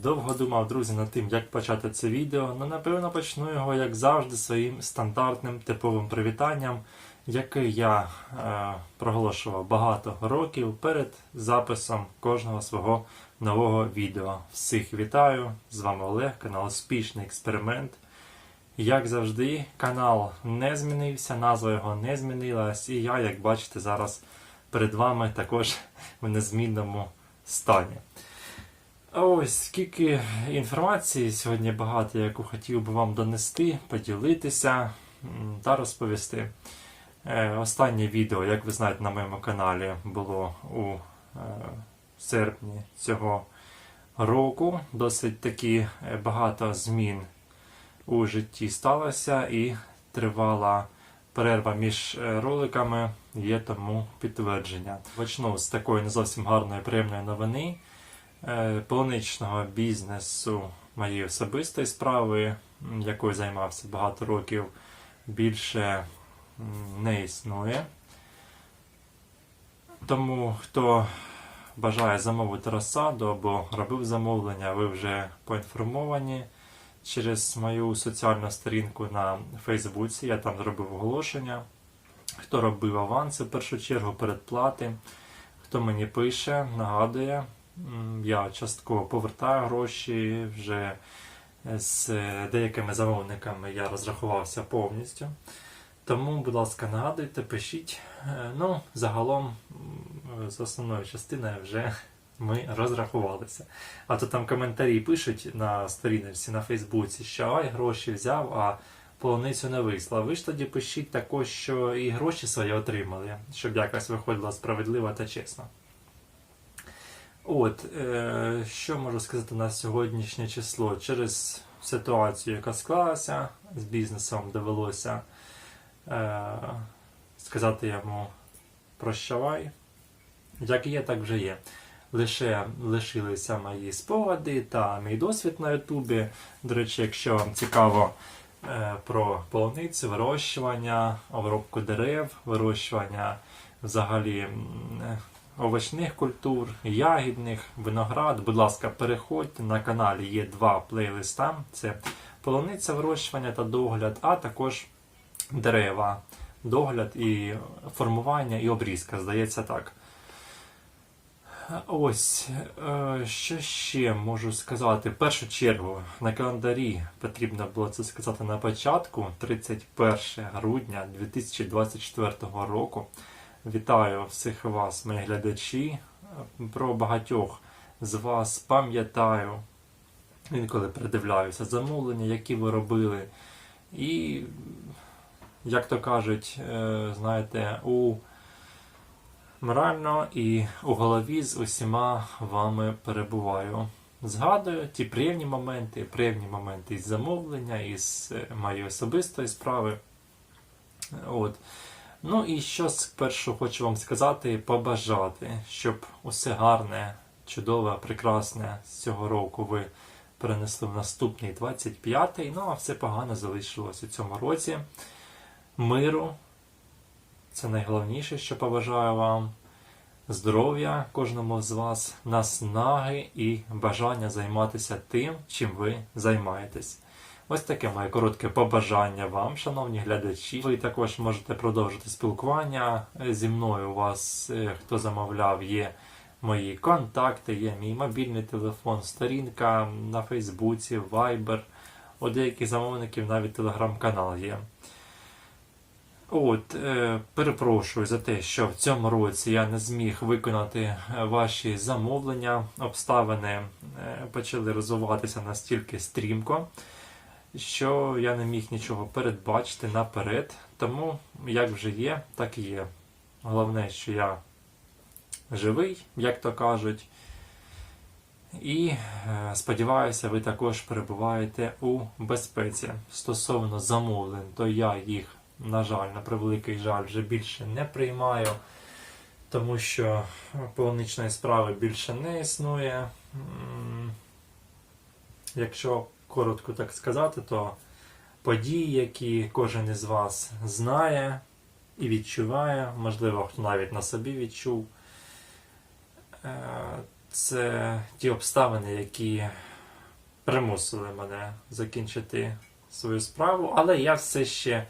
Довго думав, друзі, над тим, як почати це відео, але напевно почну його, як завжди, своїм стандартним типовим привітанням, яке я е, проголошував багато років перед записом кожного свого нового відео. Всіх вітаю! З вами Олег, канал Успішний експеримент. Як завжди, канал не змінився, назва його не змінилась, і я, як бачите, зараз перед вами також в незмінному стані. Ось скільки інформації сьогодні багато, яку хотів би вам донести, поділитися та розповісти. Е, Останнє відео, як ви знаєте, на моєму каналі було у е, серпні цього року. Досить таки е, багато змін у житті сталося і тривала перерва між роликами, є тому підтвердження. Почну з такої не зовсім гарної приємної новини е, бізнесу моєї особистої справи, якою займався багато років, більше не існує. Тому хто бажає замовити розсаду або робив замовлення, ви вже поінформовані через мою соціальну сторінку на Фейсбуці. Я там зробив оголошення. Хто робив аванси в першу чергу передплати, хто мені пише, нагадує, я частково повертаю гроші вже з деякими замовниками я розрахувався повністю. Тому, будь ласка, нагадуйте, пишіть. Е, Ну, загалом з основною частиною вже ми розрахувалися. А то там коментарі пишуть на сторінці на Фейсбуці, що ай, гроші взяв, а полуницю не вислав. Ви ж тоді пишіть також, що і гроші свої отримали, щоб якось виходило справедливо та чесно. От, е, що можу сказати на сьогоднішнє число? Через ситуацію, яка склалася з бізнесом, довелося е, сказати йому прощавай. Як є, так вже є. Лише лишилися мої спогади та мій досвід на Ютубі. До речі, якщо вам цікаво е, про полуницю, вирощування, обробку дерев, вирощування взагалі е, овочних культур, ягідних, виноград, будь ласка, переходьте на каналі. Є два плейлиста: це полуниця, вирощування та догляд, а також дерева, догляд і формування і обрізка, здається так. Ось, е, що ще можу сказати? В першу чергу на календарі потрібно було це сказати на початку, 31 грудня 2024 року. Вітаю всіх вас, мої глядачі. Про багатьох з вас пам'ятаю, інколи передивляюся замовлення, які ви робили. І, як то кажуть, е, знаєте, у морально і у голові з усіма вами перебуваю. Згадую ті приємні моменти, приємні моменти із замовлення, із е, моєї особистої справи. От. Ну і що спершу хочу вам сказати, побажати, щоб усе гарне, чудове, прекрасне з цього року ви перенесли в наступний 25-й, ну а все погано залишилось у цьому році. Миру, це найголовніше, що побажаю вам. Здоров'я кожному з вас, наснаги і бажання займатися тим, чим ви займаєтесь. Ось таке моє коротке побажання вам, шановні глядачі. Ви також можете продовжити спілкування зі мною. У вас, е, хто замовляв, є мої контакти, є мій мобільний телефон, сторінка на Фейсбуці, Viber. У деяких замовників навіть телеграм-канал є. От, е, перепрошую за те, що в цьому році я не зміг виконати е, ваші замовлення. Обставини е, почали розвиватися настільки стрімко, що я не міг нічого передбачити наперед. Тому, як вже є, так і є. Головне, що я живий, як то кажуть. І е, сподіваюся, ви також перебуваєте у безпеці стосовно замовлень, то я їх на жаль, на превеликий жаль, вже більше не приймаю, тому що полуничної справи більше не існує. Якщо коротко так сказати, то події, які кожен із вас знає і відчуває, можливо, хто навіть на собі відчув, е, це ті обставини, які примусили мене закінчити свою справу, але я все ще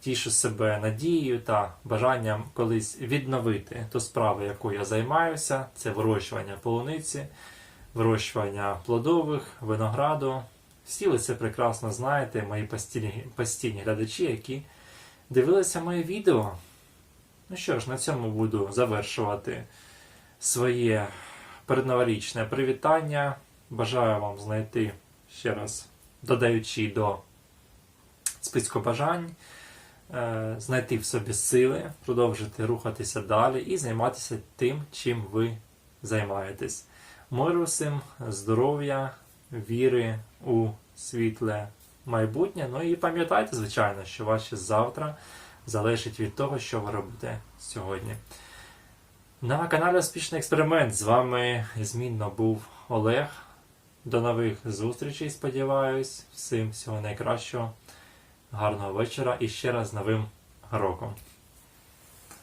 тішу себе надією та бажанням колись відновити ту справу, якою я займаюся. Це вирощування полуниці, вирощування плодових, винограду. Всі ви це прекрасно знаєте, мої постійні, постійні глядачі, які дивилися моє відео. Ну що ж, на цьому буду завершувати своє передноворічне привітання. Бажаю вам знайти ще раз, додаючи до списку бажань, е, знайти в собі сили, продовжити рухатися далі і займатися тим, чим ви займаєтесь. Миру всім, здоров'я, віри у світле майбутнє. Ну і пам'ятайте, звичайно, що ваше завтра залежить від того, що ви робите сьогодні. На каналі Успішний експеримент з вами змінно був Олег. До нових зустрічей, сподіваюсь. Всім всього найкращого, гарного вечора і ще раз з новим роком.